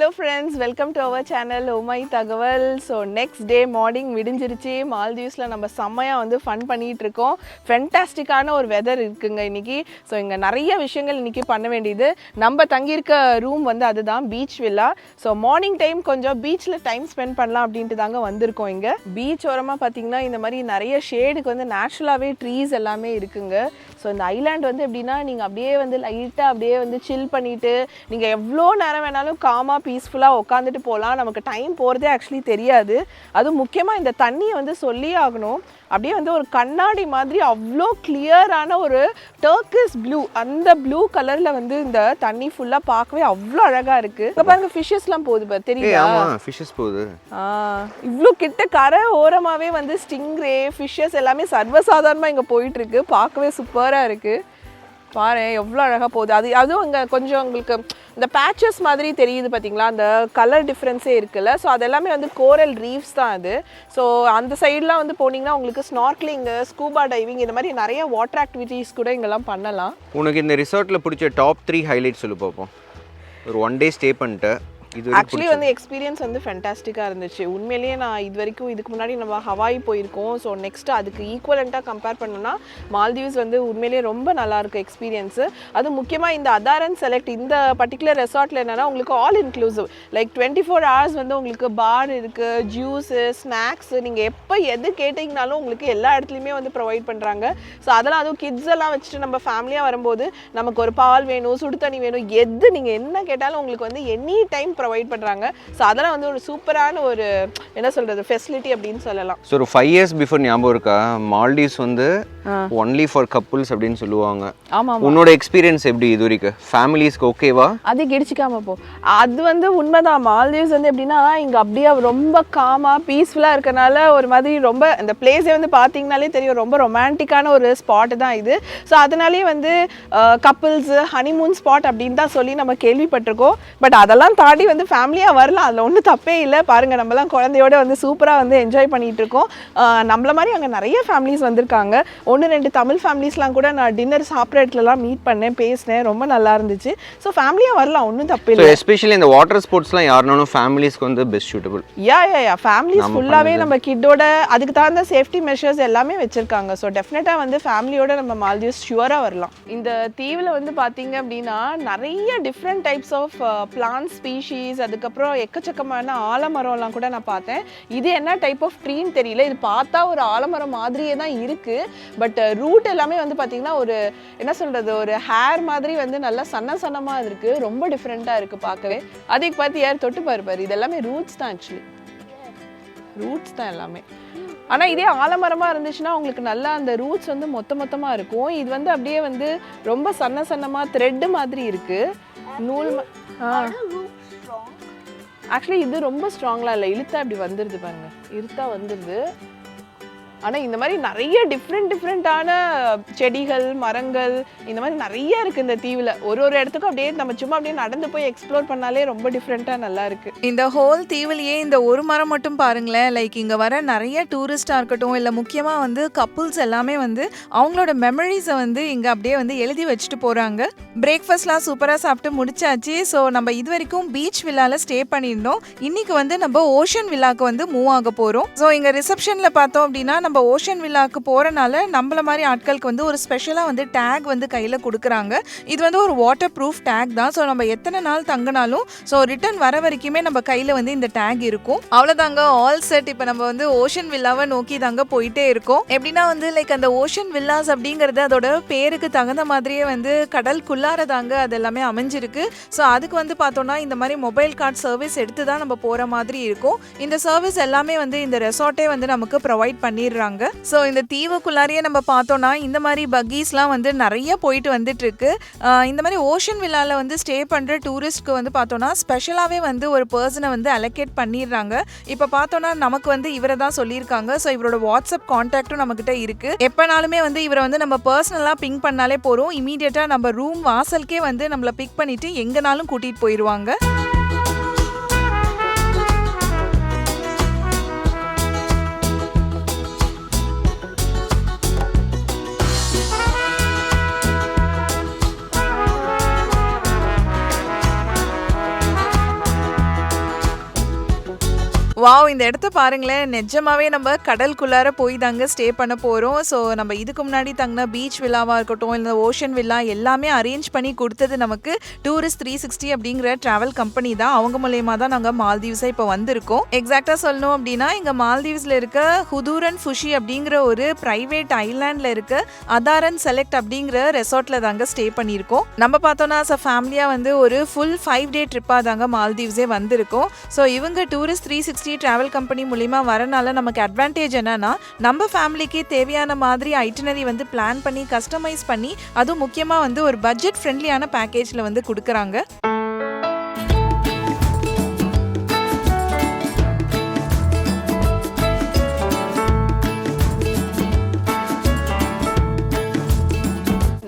Hello friends welcome to our channel உமை தகவல் so next day morning விடிஞ்சிருச்சு. மால்தீவ்ஸில் நம்ம செம்மையாக வந்து ஃபன் பண்ணிகிட்டு இருக்கோம் ஃபென்டாஸ்டிக்கான ஒரு வெதர் இருக்குங்க இன்னைக்கு. ஸோ இங்கே நிறைய விஷயங்கள் இன்றைக்கி பண்ண வேண்டியது. நம்ம தங்கியிருக்க ரூம் வந்து அதுதான் beach villa so morning time கொஞ்சம் பீச்சில் டைம் ஸ்பெண்ட் பண்ணலாம் அப்படின்ட்டு தாங்க வந்திருக்கோம் இங்கே. பீச் ஓரமாக பார்த்தீங்கன்னா இந்த மாதிரி நிறைய ஷேடுக்கு வந்து நேச்சுரலாகவே ட்ரீஸ் எல்லாமே இருக்குங்க. ஸோ இந்த ஐலாண்ட் வந்து எப்படின்னா நீங்கள் அப்படியே வந்து லைட்டாக அப்படியே வந்து சில் பண்ணிவிட்டு நீங்கள் எவ்வளோ நேரம் வேணாலும் காமாக பீஸ்ஃபுல்லாக உட்காந்துட்டு போகலாம் நமக்கு டைம் போகிறதே ஆக்சுவலி தெரியாது. அதுவும் முக்கியமாக இந்த தண்ணியை வந்து சொல்லி ஆகணும். அப்படியே வந்து ஒரு கண்ணாடி மாதிரி அவ்வளோ கிளியரான ஒரு டர்க்கிஸ் ப்ளூ அந்த ப்ளூ கலரில் வந்து இந்த தண்ணி ஃபுல்லாக பார்க்கவே அவ்வளோ அழகாக இருக்குது இப்போ பாருங்க ஃபிஷ்ஷஸ்லாம் போகுது பாரு தெரியுதா? ஆமா ஃபிஷஸ் போகுது. ஆ இவ்வளோ கிட்ட கரை ஓரமாகவே வந்து ஸ்டிங்ரே ஃபிஷ்ஷஸ் எல்லாமே சர்வசாதாரணமாக இங்கே போயிட்டு இருக்கு பார்க்கவே சூப்பராக இருக்கு. பாரு எவ்வளோ அழகாக போகுது. அது அதுவும் இங்கே கொஞ்சம் உங்களுக்கு இந்த பேச்சஸ் மாதிரி தெரியுது பார்த்தீங்களா அந்த கலர் டிஃப்ரென்ஸே இருக்குல்ல. ஸோ அதெல்லாமே வந்து கோரல் ரீஃப்ஸ் தான் அது. ஸோ அந்த சைட்லாம் வந்து போனீங்கன்னா உங்களுக்கு ஸ்னார்க்லிங்கு ஸ்கூபா டைவிங் இந்த மாதிரி நிறைய வாட்டர் ஆக்டிவிட்டீஸ் கூட இங்கெல்லாம் பண்ணலாம். உனக்கு இந்த ரிசார்ட்டில் பிடிச்ச டாப் த்ரீ ஹைலைட் சொல்லு பார்ப்போம் ஒரு ஒன் டே ஸ்டே பண்ணிட்டு இது ஆக்சுவலி வந்து எக்ஸ்பீரியன்ஸ் வந்து ஃபென்டாஸ்டிக்காக இருந்துச்சு. உண்மையிலேயே நான் இது வரைக்கும் இதுக்கு முன்னாடி நம்ம ஹவாய் போயிருக்கோம். ஸோ நெக்ஸ்ட் அதுக்கு ஈக்குவலண்ட்டாக கம்பேர் பண்ணோம்னா மால்தீவ்ஸ் வந்து உண்மையிலேயே ரொம்ப நல்லா இருக்கு எக்ஸ்பீரியன்ஸு அது முக்கியமாக இந்த அதாரன் செலக்ட் இந்த பர்டிகுலர் ரெசார்ட்டில் என்னன்னா உங்களுக்கு all inclusive like twenty four hours வந்து உங்களுக்கு பார் இருக்குது ஜூஸு ஸ்நாக்ஸு நீங்கள் எப்போ எது கேட்டிங்கனாலும் உங்களுக்கு எல்லா இடத்துலையுமே வந்து ப்ரொவைட் பண்ணுறாங்க ஸோ அதெல்லாம் அதுவும் கிட்ஸ் எல்லாம் வச்சுட்டு நம்ம ஃபேமிலியாக வரும்போது நமக்கு ஒரு பால் வேணும் சுடு தண்ணி வேணும் எது நீங்கள் என்ன கேட்டாலும் உங்களுக்கு வந்து எனி டைம் ப்ரொவைட் பண்ணுறாங்க ஸோ அதெல்லாம் வந்து ஒரு சூப்பரான ஒரு என்ன சொல்கிறது ஃபெசிலிட்டி அப்படின்னு சொல்லலாம். ஸோ ஒரு ஃபைவ் இயர்ஸ் பிஃபோர் ஞாபகம் இருக்கா? மால்டீவ்ஸ் வந்து ஒன்லி ஃபார் கப்புள்ஸ் அப்படின்னு சொல்லுவாங்க. ஆமாம் உன்னோட எக்ஸ்பீரியன்ஸ் எப்படி இது வரைக்கும்? ஃபேமிலிஸ்க்கு ஓகேவா அது கிடிச்சிக்காம போ. அது வந்து உண்மைதான். மால்தீவ்ஸ் வந்து எப்படின்னா இங்கே அப்படியே ரொம்ப காமாக பீஸ்ஃபுல்லாக இருக்கனால ஒரு மாதிரி ரொம்ப இந்த பிளேஸே வந்து பார்த்தீங்கனாலே தெரியும் ரொம்ப ரொமான்டிக்கான ஒரு ஸ்பாட் தான் இது. ஸோ அதனாலே வந்து கப்புள்ஸ் ஹனிமூன் ஸ்பாட் அப்படின்னு தான் சொல்லி நம்ம கேள்விப்பட்டிருக்கோம். பட் அதெல்லாம் தாண்டி வந்து ஃபேமிலியாக வரலாம். அதில் ஒன்றும் தப்பே இல்லை. பாருங்கள் நம்மலாம் குழந்தையோட வந்து சூப்பராக வந்து என்ஜாய் பண்ணிட்டு இருக்கோம் நம்மள மாதிரி அங்கே நிறைய ஃபேமிலிஸ் வந்திருக்காங்க. ஒன்று ரெண்டு தமிழ் ஃபேமிலிஸ்லாம் கூட நான் டின்னர் சாப்பிட்ற இடத்துலலாம் மீட் பண்ணேன் பேசினேன். ரொம்ப நல்லா இருந்துச்சு. ஸோ ஃபேமிலியாக வரலாம். ஒன்றும் தப்பு இல்லை. எஸ்பெஷலி இந்த வாட்டர் ஸ்போர்ட்ஸ்லாம் யாருனாலும் ஃபேமிலிஸ்க்கு வந்து best suitable yeah yeah yeah families ஃபுல்லாகவே நம்ம கிட்டோட அதுக்கு தகுந்த சேஃப்டி மெஷர்ஸ் எல்லாமே வச்சுருக்காங்க. ஸோ டெஃபினட்டாக வந்து ஃபேமிலியோட நம்ம மால்தீவ்ஸ் ஷுவராக வரலாம். இந்த தீவில் வந்து பார்த்தீங்க அப்படின்னா நிறைய different types of plant trees அதுக்கப்புறம் எக்கச்சக்கமான ஆலமரம்லாம் கூட நான் பார்த்தேன். இது என்ன டைப் ஆஃப் ட்ரீன்னு தெரியல. இது பார்த்தா ஒரு ஆலமரம் மாதிரியே தான் இருக்குது பட் ரூட் எல்லாமே வந்து பார்த்தீங்கன்னா ஒரு என்ன சொல்கிறது ஒரு ஹேர் மாதிரி வந்து நல்லா சன்ன சன்னமாக இருக்குது ரொம்ப டிஃப்ரெண்ட்டாக இருக்குது பார்க்கவே. அதுக்கு பார்த்து யார் தொட்டு பாரு பாரு. இது எல்லாமே ரூட்ஸ் தான் ஆக்சுவலி ரூட்ஸ் தான் எல்லாமே. ஆனால் இதே ஆலமரமாக இருந்துச்சுன்னா உங்களுக்கு நல்லா அந்த ரூட்ஸ் வந்து மொத்த மொத்தமாக இருக்கும். இது வந்து அப்படியே வந்து ரொம்ப சன்ன சன்னமாக த்ரெட்டு மாதிரி இருக்குது நூல் ஆ. ஆக்சுவலி இது ரொம்ப ஸ்ட்ராங்லாம் இல்லை. இழுத்தா இப்படி வந்துடுது பாருங்க. இழுத்தா வந்துடுது ஆனால் இந்த மாதிரி நிறைய டிஃப்ரெண்ட் டிஃப்ரெண்ட்டான செடிகள் மரங்கள் இந்த மாதிரி நிறைய இருக்குது இந்த தீவில். ஒரு ஒரு இடத்துக்கும் அப்படியே நம்ம சும்மா அப்படியே நடந்து போய் எக்ஸ்ப்ளோர் பண்ணாலே ரொம்ப டிஃப்ரெண்ட்டாக நல்லா இருக்குது இந்த ஹோல் தீவிலேயே இந்த ஒரு மரம் மட்டும் பாருங்களேன். லைக் இங்கே வர நிறைய டூரிஸ்டாக இருக்கட்டும் இல்லை முக்கியமாக வந்து கப்புள்ஸ் எல்லாமே வந்து அவங்களோட மெமரிஸை வந்து இங்கே அப்படியே வந்து எழுதி வச்சுட்டு போகிறாங்க பிரேக்ஃபாஸ்ட்லாம் சூப்பராக சாப்பிட்டு முடிச்சாச்சு. ஸோ நம்ம இது வரைக்கும் பீச் வில்லாவில் ஸ்டே பண்ணியிருந்தோம். இன்றைக்கி வந்து நம்ம ஓஷன் வில்லாக்கு வந்து மூவ் ஆக போகிறோம் ஸோ இங்கே ரிசப்ஷனில் பார்த்தோம் அப்படின்னா நம்ம ஓஷன் வில்லாவுக்கு போகிறனால நம்மள மாதிரி ஆட்களுக்கு வந்து ஒரு ஸ்பெஷலாக வந்து டேக் வந்து கையில் கொடுக்குறாங்க. இது வந்து ஒரு வாட்டர் ப்ரூஃப் டேக் தான். ஸோ நம்ம எத்தனை நாள் தங்கினாலும் ஸோ ரிட்டர்ன் வர வரைக்குமே நம்ம கையில் வந்து இந்த டேக் இருக்கும். அவ்வளோதாங்க ஆல் செட் இப்போ நம்ம வந்து ஓஷன் வில்லாவை நோக்கி தாங்க போயிட்டே இருக்கோம். எப்படின்னா வந்து லைக் அந்த ஓஷன் வில்லாஸ் அப்படிங்கிறது அதோட பேருக்கு தகுந்த மாதிரியே வந்து கடல்குள்ளார தாங்க அது எல்லாமே அமைஞ்சிருக்கு. ஸோ அதுக்கு வந்து பார்த்தோம்னா இந்த மாதிரி மொபைல் கார்டு சர்வீஸ் எடுத்து தான் நம்ம போகிற மாதிரி இருக்கும். இந்த சர்வீஸ் எல்லாமே வந்து இந்த ரெசார்ட்டே வந்து நமக்கு ப்ரொவைட் பண்ணிடுறாங்க. ஸோ இந்த தீவுக்குள்ளாரையே நம்ம பார்த்தோம்னா இந்த மாதிரி பக்கீஸ்லாம் வந்து நிறைய போயிட்டு வந்துட்டு இருக்கு இந்த மாதிரி ஓஷன் வில்லால வந்து ஸ்டே பண்ணுற டூரிஸ்ட்க்கு வந்து பார்த்தோம்னா ஸ்பெஷலாகவே வந்து ஒரு பர்சனை வந்து அலோகேட் பண்ணிடுறாங்க. இப்போ பார்த்தோம்னா நமக்கு வந்து இவரை தான் சொல்லியிருக்காங்க. ஸோ இவரோட வாட்ஸ்அப் கான்டாக்டும் நம்மக்கிட்ட இருக்கு. எப்போனாலுமே வந்து இவரை வந்து நம்ம பர்சனலாக பிங் பண்ணாலே போகிறோம் இமீடியட்டாக நம்ம ரூம் வாசலுக்கே வந்து நம்மளை பிக் பண்ணிட்டு எங்கனாலும் கூட்டிகிட்டு போயிடுவாங்க வாவ் இந்த இடத்த பாருங்களேன். நிஜமாவே நம்ம கடலுக்குள்ளார போய் தாங்க ஸ்டே பண்ண போகிறோம் ஸோ நம்ம இதுக்கு முன்னாடி தங்கின பீச் வில்லாவாக இருக்கட்டும் இல்லை ஓஷன் வில்லா எல்லாமே அரேஞ்ச் பண்ணி கொடுத்தது நமக்கு டூரிஸ்ட் த்ரீ சிக்ஸ்டி அப்படிங்கிற ட்ராவல் கம்பெனி தான். அவங்க மூலயமா தான் நாங்கள் மால்தீவ்ஸை இப்போ வந்திருக்கோம். எக்ஸாக்டாக சொல்லணும் அப்படின்னா இங்கே மால்தீவ்ஸில் இருக்க ஹுதூரன் ஃபுஷி அப்படிங்கிற ஒரு ப்ரைவேட் ஐலாண்டில் இருக்க அதாரன் செலக்ட் அப்படிங்கிற ரெசார்ட்டில் தாங்க ஸ்டே பண்ணியிருக்கோம். நம்ம பார்த்தோன்னா அஸ் அ ஃபேமிலியாக வந்து ஒரு ஃபுல் ஃபைவ் டே ட்ரிப்பாக தாங்க மால்தீவ்ஸே வந்திருக்கோம். ஸோ இவங்க tourist three sixty travel company மூலிமா வரனால நமக்கு அட்வான்டேஜ் என்னன்னா நம்ம ஃபேமிலிக்கு தேவையான மாதிரி ஐட்டினரி வந்து பிளான் பண்ணி கஸ்டமைஸ் பண்ணி அதுவும் முக்கியமாக வந்து ஒரு பட்ஜெட் ஃப்ரெண்ட்லியான பேக்கேஜில் வந்து கொடுக்குறாங்க.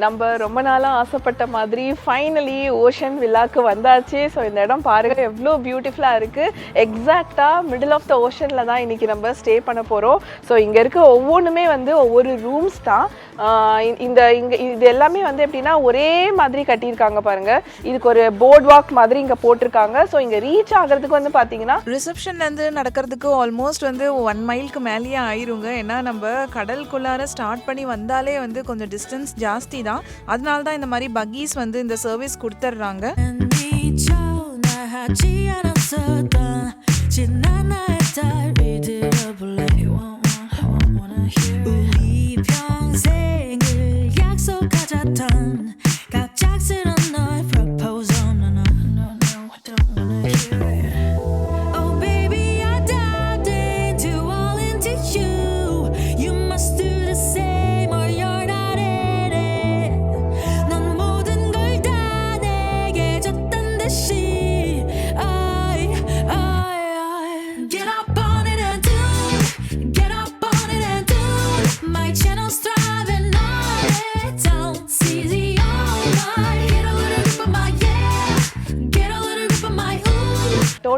நம்ம ரொம்ப நாளாக ஆசைப்பட்ட மாதிரி ஃபைனலி ஓஷன் வில்லாக்கு வந்தாச்சு. ஸோ இந்த இடம் பாருங்க எவ்வளோ பியூட்டிஃபுல்லாக இருக்குது எக்ஸாக்டாக மிடில் ஆஃப் த ஓஷனில் தான் இன்னைக்கு நம்ம ஸ்டே பண்ண போகிறோம் ஸோ இங்கே இருக்க ஒவ்வொன்றுமே வந்து ஒவ்வொரு ரூம்ஸ் தான். இந்த இங்கே இது எல்லாமே வந்து எப்படின்னா ஒரே மாதிரி கட்டியிருக்காங்க பாருங்கள் இதுக்கு ஒரு போர்ட் வாக் மாதிரி இங்கே போட்டிருக்காங்க. ஸோ இங்கே ரீச் ஆகிறதுக்கு வந்து பார்த்தீங்கன்னா ரிசப்ஷன்லேருந்து நடக்கிறதுக்கு ஆல்மோஸ்ட் வந்து ஒன் மைலுக்கு மேலேயே ஆயிருங்க. ஏன்னா நம்ம கடலுக்குள்ளார ஸ்டார்ட் பண்ணி வந்தாலே வந்து கொஞ்சம் டிஸ்டன்ஸ் ஜாஸ்தி தான். தான். அதனால தான் இந்த மாதிரி பக்கீஸ் வந்து இந்த சர்வீஸ் கொடுத்துட்றாங்க Leave your anger, 약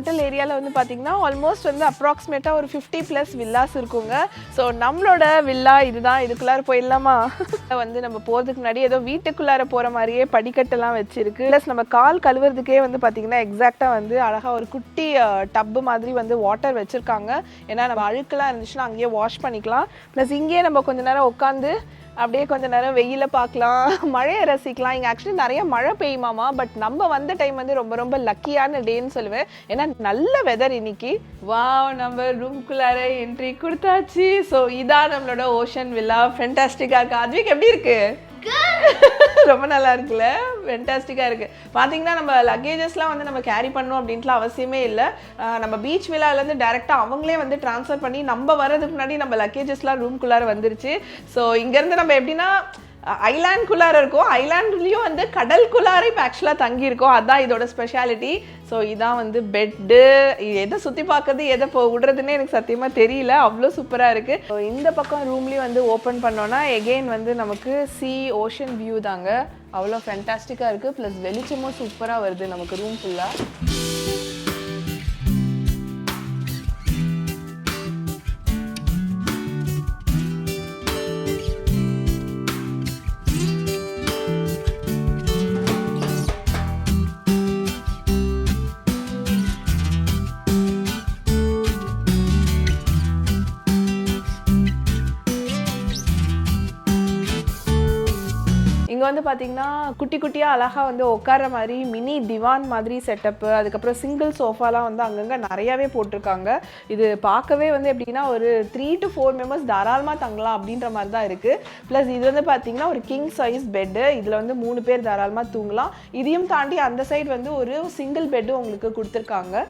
ஹோட்டல் ஏரியாவில் வந்து பார்த்தீங்கன்னா ஆல்மோஸ்ட் வந்து அப்ராக்சிமேட்டாக ஒரு ஃபிஃப்டி ப்ளஸ் வில்லாஸ் இருக்குங்க. ஸோ நம்மளோட வில்லா இதுதான். இதுக்குள்ளார போயிடலாமா? வந்து நம்ம போகிறதுக்கு முன்னாடி ஏதோ வீட்டுக்குள்ளார போகிற மாதிரியே படிக்கட்டெல்லாம் வச்சிருக்கு. ப்ளஸ் நம்ம கால் கழுவுறதுக்கே வந்து பார்த்தீங்கன்னா எக்ஸாக்டாக வந்து அழகாக ஒரு குட்டி டப்பு மாதிரி வந்து வாட்டர் வச்சுருக்காங்க. ஏன்னா நம்ம அழுக்கெல்லாம் இருந்துச்சுன்னா அங்கேயே வாஷ் பண்ணிக்கலாம். ப்ளஸ் இங்கேயே நம்ம கொஞ்ச நேரம் உட்காந்து அப்படியே கொஞ்ச நேரம் வெயில பார்க்கலாம். மழையை ரசிக்கலாம். இங்கே ஆக்சுவலி நிறைய மழை பெய்யுமாமா? பட் நம்ம வந்த டைம் வந்து ரொம்ப ரொம்ப லக்கியான டேன்னு சொல்லுவேன். ஏன்னா நல்ல வெதர் இன்னைக்கு. வாவ் நம்ம ரூம்குள்ளார என்ட்ரி கொடுத்தாச்சு. ஸோ இதான் நம்மளோட ஓஷன் வில்லா ஃபென்டாஸ்டிக்காக இருக்கு? அதுவிக் எப்படி இருக்கு? ரொம்ப நல்லா இருக்குல்ல? ஃபென்டாஸ்டிக்காக இருக்குது பார்த்தீங்கன்னா நம்ம லக்கேஜஸ்லாம் வந்து நம்ம கேரி பண்ணணும் அப்படின்ட்டுலாம் அவசியமே இல்லை. நம்ம பீச் விழாலேருந்து டேரெக்டாக அவங்களே வந்து ட்ரான்ஸ்ஃபர் பண்ணி நம்ம வர்றதுக்கு முன்னாடி நம்ம லக்கேஜஸ்லாம் ரூம்குள்ளார வந்துருச்சு. ஸோ இங்கேருந்து நம்ம எப்படின்னா ஐலாண்ட்குள்ளார இருக்கோம் ஐலாண்ட்லேயும் வந்து கடலுக்குள்ளார இப்போ ஆக்சுவலாக தங்கியிருக்கோம். அதான் இதோட ஸ்பெஷாலிட்டி ஸோ இதான் வந்து பெட்டு எதை சுற்றி பார்க்கறது எதை இப்போ விடுறதுன்னே எனக்கு சத்தியமாக தெரியல. அவ்வளோ சூப்பராக இருக்குது ஸோ இந்த பக்கம் ரூம்லேயும் வந்து ஓப்பன் பண்ணோன்னா எகெயின் வந்து நமக்கு சி ஓஷன் வியூ தாங்க. அவ்வளோ ஃபென்டாஸ்டிக்காக இருக்குது ப்ளஸ் வெளிச்சமும் சூப்பராக வருது நமக்கு ரூம் ஃபுல்லாக இங்கே வந்து பார்த்தீங்கன்னா குட்டி குட்டியாக அழகாக வந்து உட்கார்ற மாதிரி மினி திவான் மாதிரி செட்டப்பு அதுக்கப்புறம் சிங்கிள் சோஃபாலாம் வந்து அங்கங்கே நிறையாவே போட்டிருக்காங்க. இது பார்க்கவே வந்து எப்படின்னா ஒரு த்ரீ டு ஃபோர் மெம்பர்ஸ் தாராளமாக தங்கலாம் அப்படின்ற மாதிரி தான் இருக்குது ப்ளஸ் இது வந்து பார்த்தீங்கன்னா ஒரு கிங் சைஸ் பெட்டு இதில் வந்து மூணு பேர் தாராளமாக தூங்கலாம். இதையும் தாண்டி அந்த சைடு வந்து ஒரு சிங்கிள் பெட்டு உங்களுக்கு கொடுத்துருக்காங்க.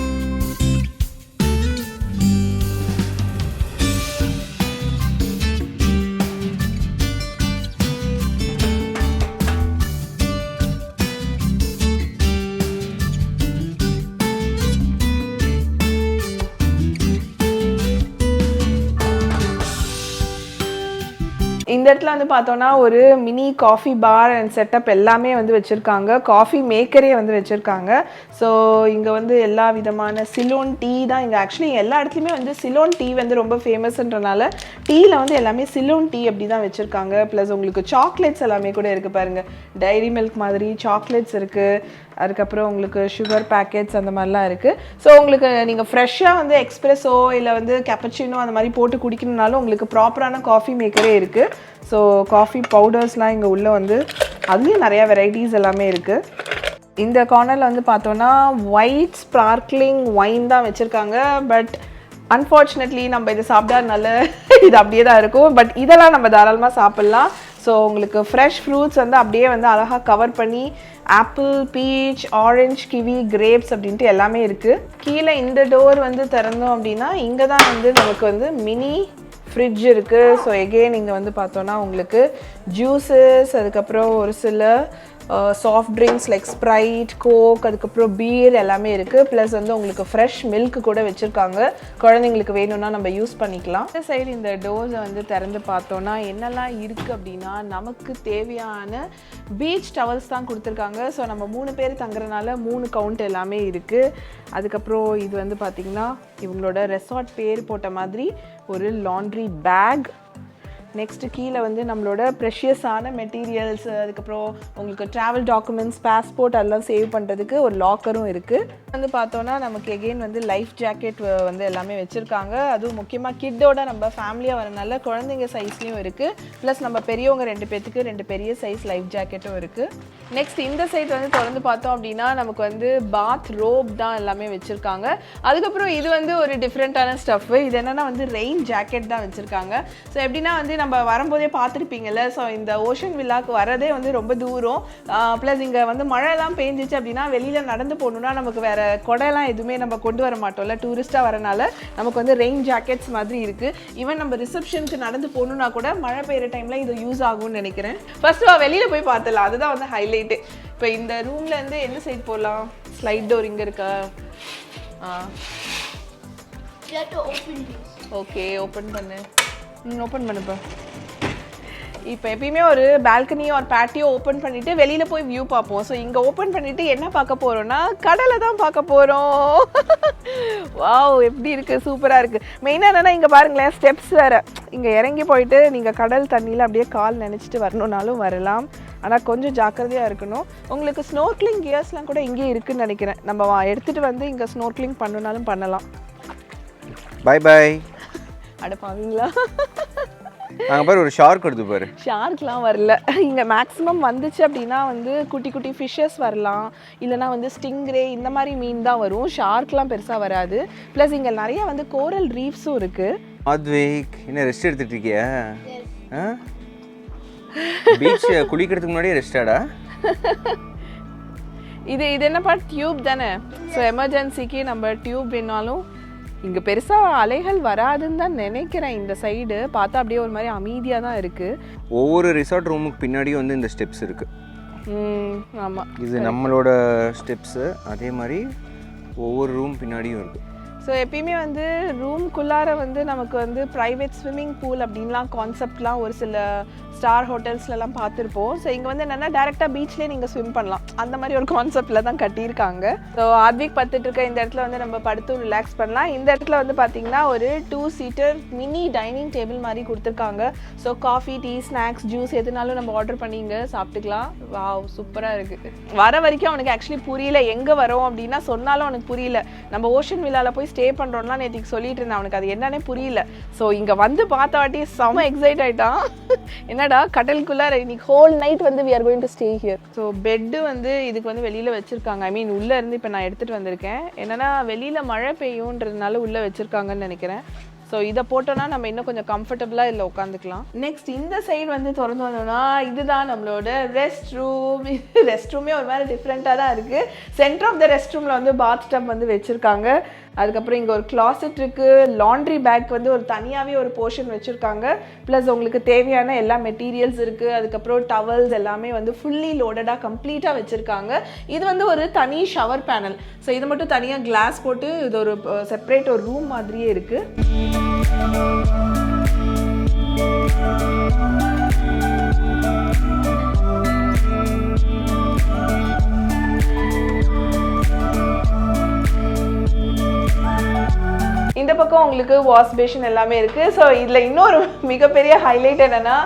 இந்த இடத்துல வந்து பார்த்தோன்னா ஒரு mini coffee bar and setup எல்லாமே வந்து வச்சுருக்காங்க. காஃபி மேக்கரே வந்து வச்சுருக்காங்க. ஸோ இங்கே வந்து எல்லா விதமான சிலோன் டீ தான் இங்கே ஆக்சுவலி எல்லா இடத்துலையுமே வந்து சிலோன் டீ வந்து ரொம்ப ஃபேமஸ்ன்றனால டீயில் வந்து எல்லாமே சிலோன் டீ அப்படி தான் வச்சுருக்காங்க. ப்ளஸ் உங்களுக்கு சாக்லேட்ஸ் எல்லாமே கூட இருக்குது பாருங்கள் டைரி மில்க் மாதிரி சாக்லேட்ஸ் இருக்குது அதுக்கப்புறம் உங்களுக்கு சுகர் பேக்கெட்ஸ் அந்த மாதிரிலாம் இருக்குது ஸோ உங்களுக்கு நீங்கள் ஃப்ரெஷ்ஷாக வந்து எக்ஸ்பிரஸோ இல்லை வந்து கேப்பச்சினோ அந்த மாதிரி போட்டு குடிக்கணும்னாலும் உங்களுக்கு ப்ராப்பரான காஃபி மேக்கரே இருக்குது ஸோ காஃபி பவுடர்ஸ்லாம் இங்கே உள்ளே வந்து அதுலேயும் நிறையா வெரைட்டிஸ் எல்லாமே இருக்குது இந்த கார்னரில் வந்து பார்த்தோன்னா ஒயிட் ஸ்பார்க்லிங் ஒயின் தான் வச்சுருக்காங்க. பட் அன்ஃபார்ச்சுனேட்லி நம்ம இதை சாப்பிடாதனால இது அப்படியே தான் இருக்கும். பட் இதெல்லாம் நம்ம தாராளமாக சாப்பிட்லாம். ஸோ உங்களுக்கு ஃப்ரெஷ் ஃப்ரூட்ஸ் வந்து அப்படியே வந்து அழகாக கவர் பண்ணி apple peach orange kiwi grapes அப்படின்ட்டு எல்லாமே இருக்குது கீழே இந்த டோர் வந்து திறந்தோம் அப்படின்னா இங்கே தான் வந்து நமக்கு வந்து மினி ஃப்ரிட்ஜ் இருக்குது ஸோ எகெயின் இங்கே வந்து பார்த்தோன்னா உங்களுக்கு ஜூஸஸ் அதுக்கப்புறம் ஒரு சில soft drinks like Sprite Coke அதுக்கப்புறம் பீர் எல்லாமே இருக்குது ப்ளஸ் வந்து உங்களுக்கு ஃப்ரெஷ் மில்க் கூட வச்சுருக்காங்க. குழந்தைங்களுக்கு வேணும்னா நம்ம யூஸ் பண்ணிக்கலாம். இந்த சைடு இந்த டோர்ஸை வந்து திறந்து பார்த்தோன்னா என்னெல்லாம் இருக்குது அப்படின்னா நமக்கு தேவையான பீச் டவல்ஸ் தான் கொடுத்துருக்காங்க. ஸோ நம்ம மூணு பேர் தங்குறனால மூணு கவுண்ட் எல்லாமே இருக்குது அதுக்கப்புறம் இது வந்து பார்த்திங்கன்னா இவங்களோட ரெசார்ட் பேர் போட்ட மாதிரி ஒரு லாண்ட்ரி பேக் நெக்ஸ்ட்டு கீழே வந்து நம்மளோட ப்ரெஷியஸான மெட்டீரியல்ஸ் அதுக்கப்புறம் உங்களுக்கு ட்ராவல் டாக்குமெண்ட்ஸ் பாஸ்போர்ட் அதெல்லாம் சேவ் பண்ணுறதுக்கு ஒரு லாக்கரும் இருக்குது வந்து பார்த்தோன்னா நமக்கு எகெயின் வந்து லைஃப் ஜாக்கெட் வந்து எல்லாமே வச்சுருக்காங்க. அதுவும் முக்கியமாக கிட்டோட நம்ம ஃபேமிலியாக வரனால குழந்தைங்க சைஸ்லேயும் இருக்குது ப்ளஸ் நம்ம பெரியவங்க ரெண்டு பேர்த்துக்கு ரெண்டு பெரிய சைஸ் லைஃப் ஜாக்கெட்டும் இருக்குது நெக்ஸ்ட் இந்த சைட் வந்து திறந்து பார்த்தோம் அப்படின்னா நமக்கு வந்து பாத் ரோப் தான் எல்லாமே வச்சுருக்காங்க. அதுக்கப்புறம் இது வந்து ஒரு டிஃப்ரெண்ட்டான ஸ்டஃப் இது என்னென்னா வந்து ரெயின் ஜாக்கெட் தான் வச்சுருக்காங்க. ஸோ எப்படின்னா வந்து நம்ம வரும்போதே பார்த்துருப்பீங்கல்ல ஸோ இந்த ஓஷன் வில்லாக்கு வரதே வந்து ரொம்ப தூரம். ப்ளஸ் இங்கே வந்து மழைலாம் பெஞ்சிச்சு அப்படின்னா வெளியில் நடந்து போகணுன்னா நமக்கு வேறு கொடைலாம் எதுவுமே நம்ம கொண்டு வர மாட்டோம்ல டூரிஸ்ட்டாக வரனால. நமக்கு வந்து ரெயின் ஜாக்கெட்ஸ் மாதிரி இருக்குது ஈவன் நம்ம ரிசப்ஷனுக்கு நடந்து போகணுன்னா கூட மழை பெய்கிற டைமில் இது யூஸ் ஆகும்னு நினைக்கிறேன். ஃபர்ஸ்ட் வெளியில் போய் பார்த்துடலாம். அதுதான் வந்து ஹைலைட்டு இப்போ இந்த ரூம்ல இருந்து என்ன சைடு போகலாம் ஸ்லைட் டோர் இங்கே இருக்கா? ஆ. ஓகே ஓப்பன் பண்ணு. ம் ஓப்பன் பண்ணுப்பா இப்போ எப்பயுமே ஒரு பால்கனி ஒரு பேட்டியோ ஓப்பன் பண்ணிவிட்டு வெளியில் போய் வியூ பார்ப்போம். ஸோ இங்கே ஓப்பன் பண்ணிவிட்டு என்ன பார்க்க போகிறோன்னா கடலை தான் பார்க்க போகிறோம் வாவ் எப்படி இருக்குது சூப்பராக இருக்குது மெயினாக என்னென்னா இங்கே பாருங்களேன் ஸ்டெப்ஸ் வேறு. இங்கே இறங்கி போயிட்டு நீங்கள் கடல் தண்ணியில் அப்படியே கால் நினச்சிட்டு வரணுன்னாலும் வரலாம். ஆனால் கொஞ்சம் ஜாக்கிரதையாக இருக்கணும். உங்களுக்கு ஸ்னோர்க்லிங் கியர்ஸ்லாம் கூட இங்கே இருக்குதுன்னு நினைக்கிறேன். நம்ம வா- வந்து இங்கே ஸ்னோர்க்லிங் பண்ணுனாலும் பண்ணலாம். பை பை அடப்பாவீங்களா நாங்கள் பாரு ஒரு ஷார்க் எடுத்து பாரு. ஷார்க்லாம் வரல. இங்கே மேக்ஸிமம் வந்துச்சு அப்படின்னா வந்து குட்டி குட்டி ஃபிஷ்ஷஸ் வரலாம். இல்லைனா வந்து ஸ்டிங்ரே இந்த மாதிரி மீன் தான் வரும். ஷார்க்லாம் பெருசாக வராது. ப்ளஸ் இங்கே நிறைய வந்து கோரல் ரீஃப்ஸும் இருக்குது ஆத்விக் என்ன ரெஸ்ட் எடுத்துட்டு இருக்கியா? பீச் குளிக்கிறதுக்கு முன்னாடியே ரெஸ்டாடா இது இது என்னப்பா டியூப் தானே? ஸோ எமர்ஜென்சிக்கு நம்ம டியூப் வேணாலும் இங்கே பெருசாக அலைகள் வராதுன்னு தான் நினைக்கிறேன் இந்த சைடு பார்த்தா அப்படியே ஒரு மாதிரி அமைதியாக தான் இருக்குது ஒவ்வொரு ரிசார்ட் ரூமுக்கு பின்னாடியும் வந்து இந்த ஸ்டெப்ஸ் இருக்கு. ஆமாம் இது நம்மளோட ஸ்டெப்ஸு அதே மாதிரி ஒவ்வொரு ரூம் பின்னாடியும் இருக்கு. ஸோ எப்பயுமே வந்து ரூம்குள்ளார வந்து நமக்கு வந்து ப்ரைவேட் ஸ்விம்மிங் பூல் அப்படின்லாம் கான்செப்ட்லாம் ஒரு சில ஸ்டார் ஹோட்டல்ஸ்லலாம் பார்த்துருப்போம். ஸோ இங்கே வந்து என்னென்னா டேரெக்டாக பீச்லேயே நீங்கள் ஸ்விம் பண்ணலாம். அந்த மாதிரி ஒரு கான்செப்டில் தான் கட்டியிருக்காங்க. ஸோ ஆத்விக் பார்த்துட்டு இருக்க இந்த இடத்துல வந்து நம்ம படுத்து ரிலாக்ஸ் பண்ணலாம். இந்த இடத்துல வந்து பார்த்தீங்கன்னா ஒரு two seater mini dining table மாதிரி கொடுத்துருக்காங்க. So coffee tea snacks juice எதுனாலும் நம்ம ஆர்டர் பண்ணிங்க சாப்பிட்டுக்கலாம். வாவ் சூப்பராக இருக்குது வர வரைக்கும் அவனுக்கு ஆக்சுவலி புரியல. எங்கே வரோம் அப்படின்னா சொன்னாலும் அவனுக்கு புரியல. நம்ம ஓஷன் விழாவில் போய் ஸ்டே பண்ணுறோம்லாம் நேற்றுக்கு சொல்லிட்டு இருந்தேன் அவனுக்கு. அது என்னன்னே புரியல. ஸோ இங்கே வந்து பார்த்த வாட்டி செம எக்ஸைட் ஆயிட்டான். என்னடா கடலுக்குள்ளார இன்னைக்கு ஹோல் நைட் வந்து we are going to stay here so bed வந்து இதுக்கு வந்து வெளியில் வச்சுருக்காங்க. ஐ மீன் உள்ளே இருந்து இப்போ நான் எடுத்துகிட்டு வந்திருக்கேன். என்னன்னா வெளியில் மழை பெய்யுன்றதுனால உள்ளே வச்சுருக்காங்கன்னு நினைக்கிறேன். ஸோ இதை போட்டோன்னா நம்ம இன்னும் கொஞ்சம் கம்ஃபர்டபுளாக இதில் உட்காந்துக்கலாம் நெக்ஸ்ட் இந்த சைடு வந்து திறந்து வந்தோம்னா இதுதான் நம்மளோட ரெஸ்ட் ரூம் ரெஸ்ட் ரூமே ஒரு மாதிரி டிஃப்ரெண்ட்டாக தான் இருக்குது சென்டர் ஆஃப் த ரெஸ்ட் ரூமில் வந்து பாத் டப் வந்து வச்சுருக்காங்க. அதுக்கப்புறம் இங்கே ஒரு கிளாசெட் இருக்குது லாண்ட்ரி பேக் வந்து ஒரு தனியாகவே ஒரு போர்ஷன் வச்சுருக்காங்க. ப்ளஸ் உங்களுக்கு தேவையான எல்லா மெட்டீரியல்ஸ் இருக்குது அதுக்கப்புறம் டவல்ஸ் எல்லாமே வந்து ஃபுல்லி லோடடாக கம்ப்ளீட்டாக வச்சுருக்காங்க. இது வந்து ஒரு தனி ஷவர் பேனல் ஸோ இது மட்டும் தனியாக கிளாஸ் போட்டு இது ஒரு செப்பரேட் ஒரு ரூம் மாதிரியே இருக்குது இந்த பக்கம் உங்களுக்கு வாஷ் பேஷன் எல்லாமே இருக்குது ஸோ இதில் இன்னொரு மிகப்பெரிய ஹைலைட் என்னென்னா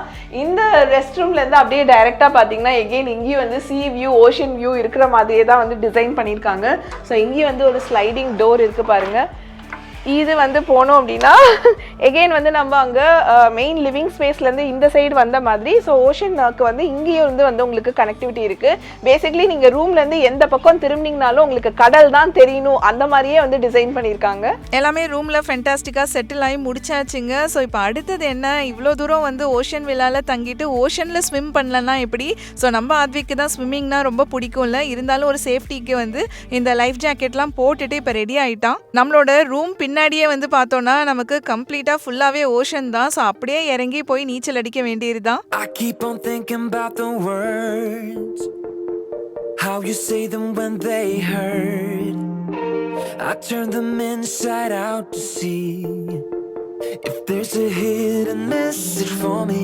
இந்த ரெஸ்ட் ரூம்லேருந்து அப்படியே டைரெக்டாக பார்த்தீங்கன்னா எகெயின் இங்கேயும் வந்து சி வியூ ஓஷன் வியூ இருக்கிற மாதிரியே தான் வந்து டிசைன் பண்ணியிருக்காங்க. ஸோ இங்கேயும் வந்து ஒரு ஸ்லைடிங் டோர் இருக்குது பாருங்கள் இது வந்து போனோம் அப்படின்னா எகெயின் வந்து நம்ம அங்கே மெயின் லிவிங் ஸ்பேஸ்லேருந்து இந்த சைடு வந்த மாதிரி ஸோ ஓஷன் நாக்கு வந்து இங்கேயும் வந்து வந்து உங்களுக்கு கனெக்டிவிட்டி இருக்குது பேசிக்லி நீங்கள் ரூம்லேருந்து எந்த பக்கம் திரும்பினீங்கனாலும் உங்களுக்கு கடல் தான் தெரியணும் அந்த மாதிரியே வந்து டிசைன் பண்ணியிருக்காங்க. எல்லாமே ரூமில் ஃபென்டாஸ்டிக்காக செட்டில் ஆகி முடிச்சாச்சுங்க. ஸோ இப்போ அடுத்தது என்ன? இவ்வளோ தூரம் வந்து ஓஷன் விழாவில் தங்கிட்டு ஓஷனில் ஸ்விம் பண்ணலன்னா எப்படி? ஸோ நம்ம ஆத்விக்கு தான் ஸ்விம்மிங்னா ரொம்ப பிடிக்கும்ல. இருந்தாலும் ஒரு சேஃப்டிக்கு வந்து இந்த லைஃப் ஜாக்கெட்லாம் போட்டுட்டு இப்போ ரெடி ஆகிட்டான் நம்மளோட ரூம் பின்னாடியே வந்து பார்த்தோன்னா நமக்கு complete கம்ப்ளீட்டாக ஃபுல்லாகவே ஓஷன் தான் ஸோ அப்படியே இறங்கி போய் நீச்சல் அடிக்க வேண்டியது தான் I keep on thinking about the words, how you say them when they hurt. I turn them inside out to see if there's a hidden message for me.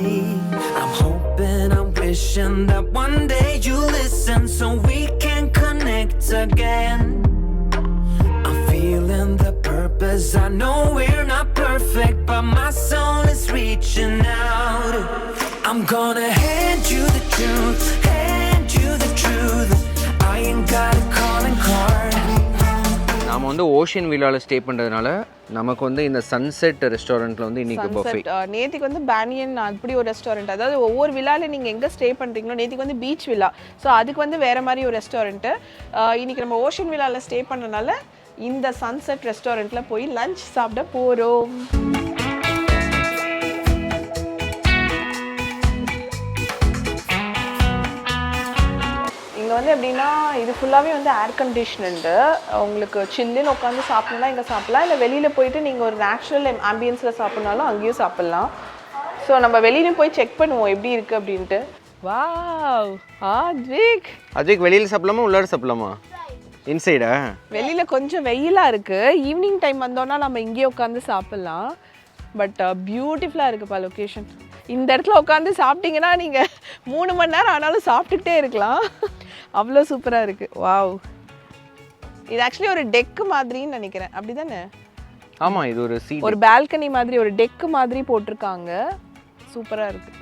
I'm hoping, I'm wishing that one day you listen so we can connect again. I'm feeling the purpose. I know we're not perfect, but my soul is reaching out. I'm gonna hand you the truth, hand you the truth. I ain't got a calling card. நாம வந்து ocean விழாவில் stay பண்ணுறதுனால நமக்கு வந்து இந்த sunset ரெஸ்டாரண்ட்டில் வந்து இன்னைக்கு பஃபே நேத்திக்கு வந்து பேனியன் அப்படி ஒரு ரெஸ்டாரண்ட் அதாவது ஒவ்வொரு விழாவில் நீங்கள் எங்கே ஸ்டே பண்ணுறீங்களோ நேத்திக்கு வந்து பீச் விழா ஸோ அதுக்கு வந்து வேற மாதிரி ஒரு ரெஸ்டாரண்ட்டு இன்னைக்கு நம்ம ஓஷன் விழாவில் ஸ்டே பண்ணனால இந்த சன்செட் ரெஸ்டாரண்ட்டில் போய் லஞ்ச் சாப்பிட போகிறோம் இங்கே வந்து எப்படின்னா இது ஃபுல்லாகவே வந்து ஏர் கண்டிஷனண்டு உங்களுக்கு சில்லுன்னு உட்காந்து சாப்பிடலாம் இங்கே சாப்பிடலாம். இல்லை வெளியில் போயிட்டு நீங்கள் ஒரு நேச்சுரல் ஆம்பியன்ஸில் சாப்பிட்னாலும் அங்கேயும் சாப்பிட்லாம். ஸோ நம்ம வெளியில போய் செக் பண்ணுவோம் எப்படி இருக்குது அப்படின்ட்டு. வாவ் ஆத்விக்! அதுக்கு வெளியில் சாப்பிடலாமா உள்ளார சாப்பிடலாமா? இன்சைடா வெளியில் கொஞ்சம் வெயிலாக இருக்குது ஈவினிங் டைம் வந்தோன்னா நம்ம இங்கேயே உட்காந்து சாப்பிட்லாம். பட் பியூட்டிஃபுல்லாக இருக்குப்பா லொக்கேஷன் இந்த இடத்துல உட்காந்து சாப்பிட்டீங்கன்னா நீங்கள் மூணு மணி நேரம் ஆனாலும் சாப்பிட்டுக்கிட்டே இருக்கலாம். அவ்வளோ சூப்பராக இருக்குது வாவ் இது ஆக்சுவலி ஒரு டெக்கு மாதிரின்னு நினைக்கிறேன். அப்படி தானே ஆமாம் இது ஒரு சீட் ஒரு பால்கனி மாதிரி ஒரு டெக்கு மாதிரி போட்டிருக்காங்க. சூப்பராக இருக்குது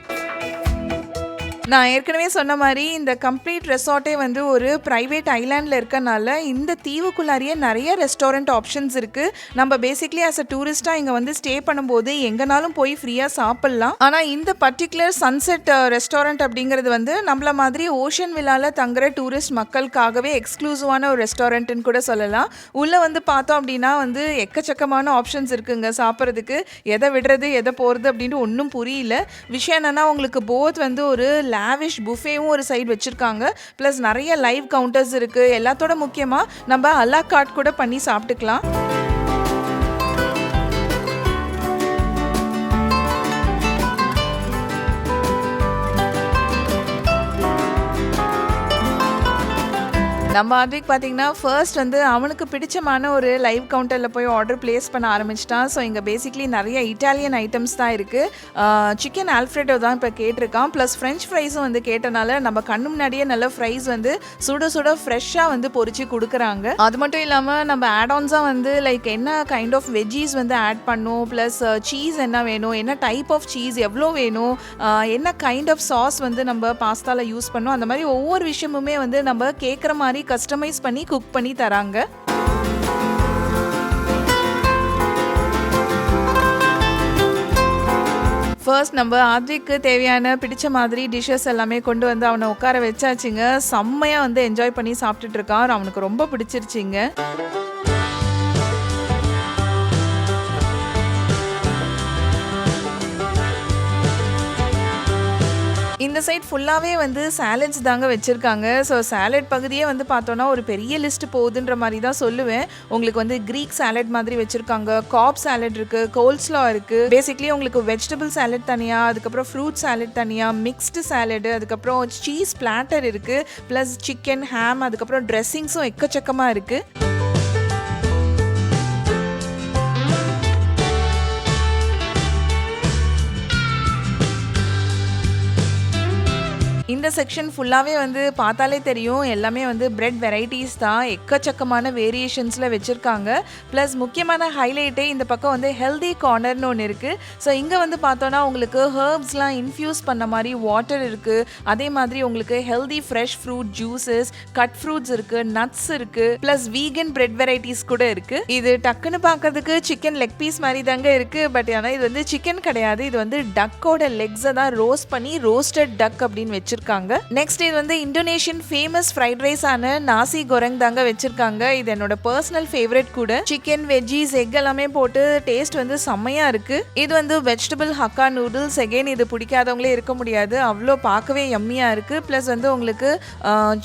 நான் ஏற்கனவே சொன்ன மாதிரி இந்த கம்ப்ளீட் ரெசார்ட்டே வந்து ஒரு ப்ரைவேட் ஐலாண்டில் இருக்கனால இந்த தீவுக்குள்ளாரியே நிறைய ரெஸ்டாரண்ட் ஆப்ஷன்ஸ் இருக்குது நம்ம பேசிக்லி ஆஸ் அ டூரிஸ்ட்டாக இங்கே வந்து ஸ்டே பண்ணும்போது எங்கேனாலும் போய் ஃப்ரீயாக சாப்பிட்லாம். ஆனால் இந்த பர்டிகுலர் சன்செட் ரெஸ்டாரண்ட் அப்படிங்கிறது வந்து நம்மள மாதிரி ஓஷன் விழாவில் தங்குற டூரிஸ்ட் மக்களுக்காகவே எக்ஸ்க்ளூசிவான ஒரு ரெஸ்டாரண்ட்னு கூட சொல்லலாம். உள்ளே வந்து பார்த்தோம் அப்படின்னா வந்து எக்கச்சக்கமான ஆப்ஷன்ஸ் இருக்குங்க சாப்பிட்றதுக்கு. எதை விடுறது எதை போகிறது அப்படின்ட்டு ஒன்றும் புரியல. விஷயம் என்னென்னா உங்களுக்கு போத் வந்து ஒரு லாவிஷ் புஃபேவும் ஒரு சைடு வச்சுருக்காங்க. ப்ளஸ் நிறைய லைவ் கவுண்டர்ஸ் இருக்குது எல்லாத்தோட முக்கியமாக நம்ம அலா கார்ட் கூட பண்ணி சாப்பிட்டுக்கலாம். நம்ம அதுக்கு பார்த்தீங்கன்னா ஃபர்ஸ்ட் வந்து அவனுக்கு பிடிச்சமான ஒரு லைவ் கவுண்டரில் போய் ஆர்டர் ப்ளேஸ் பண்ண ஆரம்பிச்சிட்டான். ஸோ இங்கே பேசிக்லி நிறைய இட்டாலியன் ஐட்டம்ஸ் தான் இருக்குது சிக்கன் ஆல்ஃப்ரெடோ தான் இப்போ கேட்டிருக்கான். ப்ளஸ் ஃப்ரெஞ்ச் ஃப்ரைஸும் வந்து கேட்டனால நம்ம கண்ணு முன்னாடியே நல்ல ஃப்ரைஸ் வந்து சுட சுட ஃப்ரெஷ்ஷாக வந்து பொறிச்சு கொடுக்குறாங்க. அது மட்டும் இல்லாமல் நம்ம ஆடான்ஸாக வந்து லைக் என்ன கைண்ட் ஆஃப் வெஜ்ஜீஸ் வந்து ஆட் பண்ணும்? ப்ளஸ் சீஸ் என்ன வேணும்? என்ன டைப் ஆஃப் சீஸ் எவ்வளோ வேணும்? என்ன கைண்ட் ஆஃப் சாஸ் வந்து நம்ம பாஸ்தாவில் யூஸ் பண்ணணும் அந்த மாதிரி ஒவ்வொரு விஷயமுமே வந்து நம்ம கேட்குற மாதிரி கஸ்டமைஸ் பண்ணி குக் பண்ணி தராங்க. ஃபர்ஸ்ட் நம்ம ஆத்விக்கு தேவையான பிடிச்ச மாதிரி டிஷ்ஷஸ் எல்லாமே கொண்டு வந்து அவனை உட்கார வச்சாச்சுங்க. செம்மையாக வந்து என்ஜாய் பண்ணி சாப்பிட்டுட்டு இருக்கான். அவனுக்கு ரொம்ப பிடிச்சிருச்சிங்க. இந்த சைட் ஃபுல்லாகவே வந்து சேலட்ஸ் தாங்க வச்சுருக்காங்க. ஸோ சாலட் பகுதியே வந்து பார்த்தோன்னா ஒரு பெரிய லிஸ்ட் போகுதுன்ற மாதிரி தான் சொல்லுவேன். உங்களுக்கு வந்து க்ரீக் சாலட் மாதிரி வச்சுருக்காங்க. காப் சாலட் இருக்குது கோல்ஸ்லா இருக்குது பேசிக்லி உங்களுக்கு வெஜிடபிள் சேலட் தனியாக அதுக்கப்புறம் ஃப்ரூட் சாலட் தனியாக மிக்ஸ்டு சாலடு அதுக்கப்புறம் சீஸ் பிளாட்டர் இருக்குது ப்ளஸ் சிக்கன் ஹேம் அதுக்கப்புறம் ட்ரெஸ்ஸிங்ஸும் எக்கச்சக்கமாக இருக்குது இந்த செக்ஷன் ஃபுல்லாகவே வந்து பார்த்தாலே தெரியும். எல்லாமே வந்து பிரெட் வெரைட்டிஸ் தான். எக்கச்சக்கமான வேரியேஷன்ஸில் வச்சுருக்காங்க. ப்ளஸ் முக்கியமான ஹைலைட்டே இந்த பக்கம் வந்து ஹெல்தி கார்னர்னு ஒன்று இருக்குது ஸோ இங்கே வந்து பார்த்தோன்னா உங்களுக்கு ஹர்ப்ஸ்லாம் இன்ஃப்யூஸ் பண்ண மாதிரி வாட்டர் இருக்குது அதே மாதிரி உங்களுக்கு healthy fresh fruit juices cut fruits இருக்குது நட்ஸ் இருக்குது ப்ளஸ் வீகன் பிரெட் வெரைட்டிஸ் கூட இருக்குது இது டக்குன்னு பார்க்கறதுக்கு சிக்கன் லெக் பீஸ் மாதிரி தாங்க இருக்குது பட் ஆனால் இது வந்து சிக்கன் கிடையாது. இது வந்து டக்கோட லெக்ஸை தான் ரோஸ்ட் பண்ணி ரோஸ்டட் டக் அப்படின்னு வச்சிருக்காங்க. நெக்ஸ்ட் இது வந்து இந்தோனேஷியன் ஃபேமஸ் ஃப்ரைட் ரைஸ் ஆன நாசி கொரங் தாங்க வச்சிருக்காங்க. இது என்னோட பர்சனல் ஃபேவரட் கூட. சிக்கன் வெஜ்ஜீஸ் எக் எல்லாமே போட்டு டேஸ்ட் வந்து செம்மையா இருக்கு. இது வந்து வெஜிடபிள் ஹக்கா நூடுல்ஸ் எகெயின் இது பிடிக்காதவங்களே இருக்க முடியாது. அவ்வளோ பார்க்கவே எம்மியா இருக்கு. ப்ளஸ் வந்து உங்களுக்கு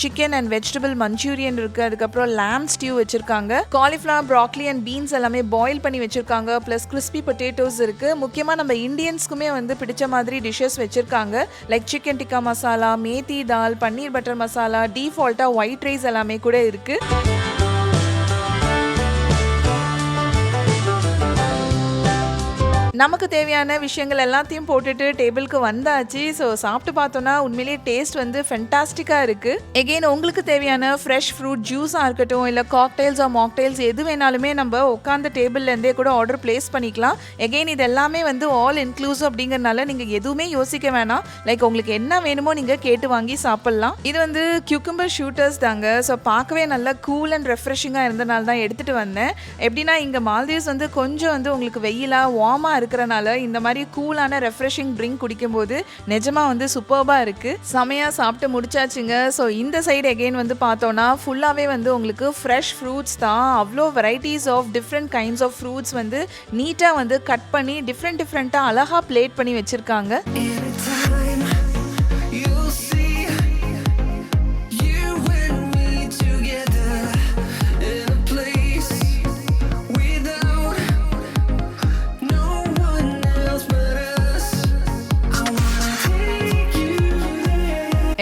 சிக்கன் அண்ட் வெஜிடபிள் மஞ்சூரியன் இருக்கு. அதுக்கப்புறம் லேம் ஸ்டியூ வச்சிருக்காங்க. காலிஃபிளவர் ப்ராக்லி அண்ட் பீன்ஸ் எல்லாமே பாயில் பண்ணி வச்சிருக்காங்க. ப்ளஸ் கிறிஸ்பி பொட்டேட்டோஸ் இருக்கு. முக்கியமா நம்ம இந்தியன்ஸ்க்குமே வந்து பிடிச்ச மாதிரி டிஷ்ஷஸ் வச்சிருக்காங்க. Like chicken tikka masala methi dal paneer butter masala டீஃபால்ட்டா white rice எல்லாமே கூட இருக்கு. நமக்கு தேவையான விஷயங்கள் எல்லாத்தையும் போட்டுட்டு டேபிளுக்கு வந்தாச்சு. ஸோ சாப்பிட்டு பார்த்தோன்னா உண்மையிலேயே டேஸ்ட் வந்து ஃபென்டாஸ்டிக்காக இருக்குது எகெயின் உங்களுக்கு தேவையான ஃப்ரெஷ் ஃப்ரூட் ஜூஸாக இருக்கட்டும் இல்லை காக்டெயில்ஸ் ஆர் மாக்டெயில்ஸ் எது வேணாலுமே நம்ம உட்காந்த டேபிள்லேருந்தே கூட ஆர்டர் ப்ளேஸ் பண்ணிக்கலாம். எகெயின் இது எல்லாமே வந்து ஆல் இன்க்ளூசிவ் அப்படிங்கறனால நீங்கள் எதுவுமே யோசிக்க வேணாம். லைக் உங்களுக்கு என்ன வேணுமோ நீங்கள் கேட்டு வாங்கி சாப்பிட்லாம். இது வந்து கியூக்கம்பர் ஷூட்டர்ஸ் தாங்க. ஸோ பார்க்கவே நல்லா கூல் அண்ட் ரெஃப்ரெஷிங்காக இருந்தனால தான் எடுத்துகிட்டு வந்தேன். எப்படின்னா இங்கே மால்தீவ்ஸ் வந்து கொஞ்சம் வந்து உங்களுக்கு வெயிலாக வார்மாக இருக்கிறனால இந்த மாதிரி கூலான ரெஃப்ரெஷிங் ட்ரிங்க் குடிக்கும்போது நிஜமாக வந்து சூப்பர்பாக இருக்குது செமையாக சாப்பிட்டு முடிச்சாச்சுங்க. ஸோ இந்த சைடு எகெயின் வந்து பார்த்தோன்னா ஃபுல்லாகவே வந்து உங்களுக்கு ஃப்ரெஷ் ஃப்ரூட்ஸ் தான். அவ்வளோ varieties of different kinds of fruits வந்து நீட்டாக வந்து கட் பண்ணி டிஃப்ரெண்ட் டிஃப்ரெண்ட்டாக அழகாக பிளேட் பண்ணி வச்சுருக்காங்க.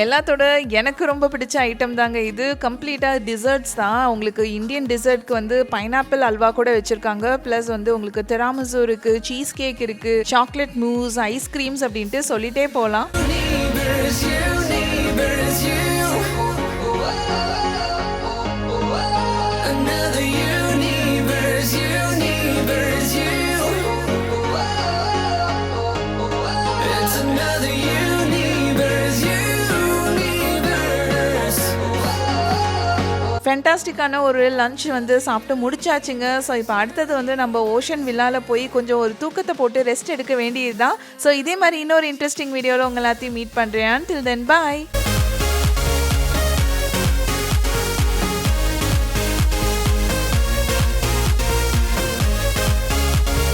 எல்லாத்தோட எனக்கு ரொம்ப பிடிச்ச ஐட்டம் தாங்க இது. கம்ப்ளீட்டாக டிசர்ட்ஸ் தான். உங்களுக்கு இந்தியன் டிசர்ட்க்கு வந்து பைனாப்பிள் அல்வா கூட வச்சுருக்காங்க. ப்ளஸ் வந்து உங்களுக்கு தெராமசு இருக்குது சீஸ் கேக் இருக்குது சாக்லேட் மூஸ் ஐஸ்கிரீம்ஸ் அப்படின்ட்டு சொல்லிட்டே போகலாம் ஃபென்டாஸ்டிக்கான ஒரு லஞ்ச் வந்து சாப்பிட்டு முடிச்சாச்சுங்க. ஸோ இப்போ அடுத்தது வந்து நம்ம ஓஷன் வில்லாவில் போய் கொஞ்சம் ஒரு தூக்கத்தை போட்டு ரெஸ்ட் எடுக்க வேண்டியது தான் ஸோ இதே மாதிரி இன்னொரு இன்ட்ரெஸ்டிங் வீடியோவில் உங்க எல்லாத்தையும் மீட் பண்ணுறேன் டில் தென் பாய்